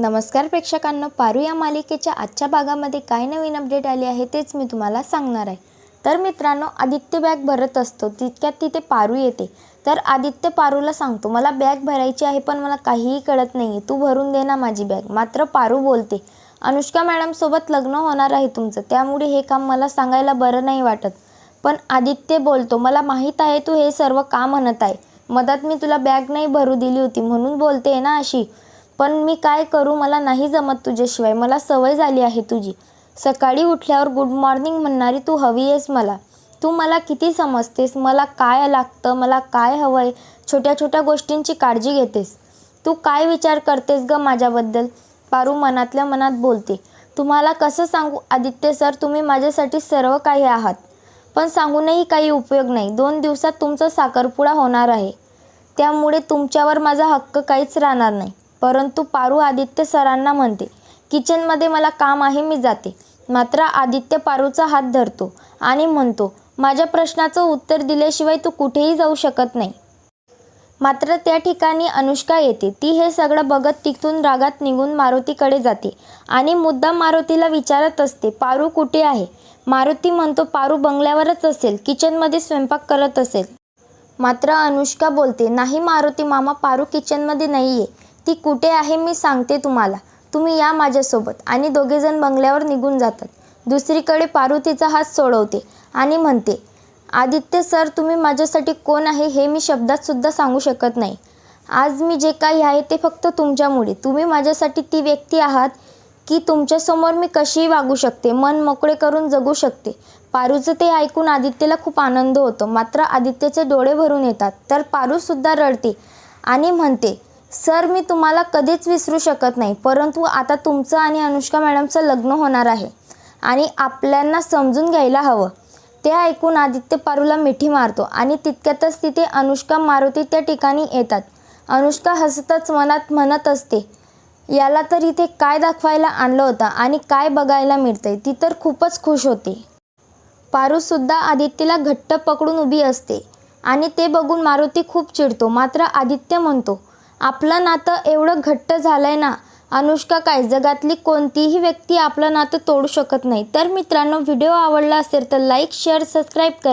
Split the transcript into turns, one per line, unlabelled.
नमस्कार प्रेक्षकांना पारू या मालिकेच्या आजच्या भागामध्ये काय नवीन अपडेट आले आहे तेच मी तुम्हाला सांगणार आहे. तर मित्रांनो आदित्य बॅग भरत असतो तितक्यात तिथे पारू येते. तर आदित्य पारूला सांगतो मला बॅग भरायची आहे पण मला काहीही कळत नाही आहे तू भरून दे ना माझी बॅग. मात्र पारू बोलते अनुष्का मॅडमसोबत लग्न होणार आहे तुमचं. त्यामुळे हे काम मला सांगायला बरं नाही वाटत. पण आदित्य बोलतो मला माहीत आहे तू हे सर्व का म्हणत आहे? मदत मी तुला बॅग नाही भरू दिली होती. म्हणून बोलते ना अशी पण मी काय करू? मला नाही जमत तुझ्याशिवाय. मला सवय झाली आहे तुझी. सकाळी उठल्यावर गुड मॉर्निंग म्हणणारी तू हवी आहेस मला. तू मला किती समजतेस? मला काय लागतं? मला काय हवं आहे छोट्या छोट्या गोष्टींची काळजी घेतेस. तू काय विचार करतेस ग माझ्याबद्दल? पारू मनातल्या मनात बोलते. तुम्हाला कसं सांगू? आदित्य सर तुम्ही माझ्यासाठी सर्व काही आहात. पण सांगूनही काही उपयोग नाही. दोन दिवसात तुमचा साखरपुडा होणार आहे. त्यामुळे तुमच्यावर माझा हक्क काहीच राहणार नाही. परंतु पारू आदित्य सरांना म्हणते किचनमध्ये मला काम आहे मी जाते. मात्र आदित्य पारूचा हात धरतो आणि म्हणतो माझ्या प्रश्नाचं उत्तर दिल्याशिवाय तू कुठेही जाऊ शकत नाही. मात्र त्या ठिकाणी अनुष्का येते. ती हे सगळं बघत तिथून रागात निघून मारुतीकडे जाते आणि मुद्दाम मारुतीला विचारत असते पारू कुठे आहे? मारुती म्हणतो पारू बंगल्यावरच असेल किचनमध्ये स्वयंपाक करत असेल. मात्र अनुष्का बोलते नाही मारुती मामा पारू किचनमध्ये नाही आहे ती कुठे आहे मी सांगते तुम्हाला. तुम्ही या माझ्यासोबत. आणि दोघेजण बंगल्यावर निघून जातात. दुसरीकडे पारू तिचा हात सोडवते आणि म्हणते आदित्य सर तुम्ही माझ्यासाठी कोण आहे हे मी शब्दातसुद्धा सांगू शकत नाही. आज मी जे काही आहे ते फक्त तुमच्यामुळे. तुम्ही माझ्यासाठी ती व्यक्ती आहात की तुमच्यासमोर मी कशीही वागू शकते मन मोकळे करून जगू शकते. पारूचं ते ऐकून आदित्यला खूप आनंद होतो. मात्र आदित्यचे डोळे भरून येतात. तर पारूसुद्धा रडते आणि म्हणते सर मी तुम्हाला कधीच विसरू शकत नाही परंतु आता तुमचं आणि अनुष्का मॅडमचं लग्न होणार आहे आणि आपल्यांना समजून घ्यायला हवं. ते ऐकून आदित्य पारूला मिठी मारतो आणि तितक्यातच तिथे अनुष्का मारुती त्या ठिकाणी येतात. अनुष्का हसतच मनात म्हणत असते याला तर इथे काय दाखवायला आणलं होतं आणि काय बघायला मिळतंय? ती तर खूपच खुश होते. पारूसुद्धा आदित्यला घट्ट पकडून उभी असते आणि ते बघून मारुती खूप चिडतो. मात्र आदित्य म्हणतो आपलं नातं एवढं घट्ट झालं आहे ना अनुष्का काय जगातली कोणतीही व्यक्ती आपलं नातं तोडू शकत नाही. तर मित्रांनो व्हिडिओ आवडला असेल तर लाईक शेअर सबस्क्राईब करा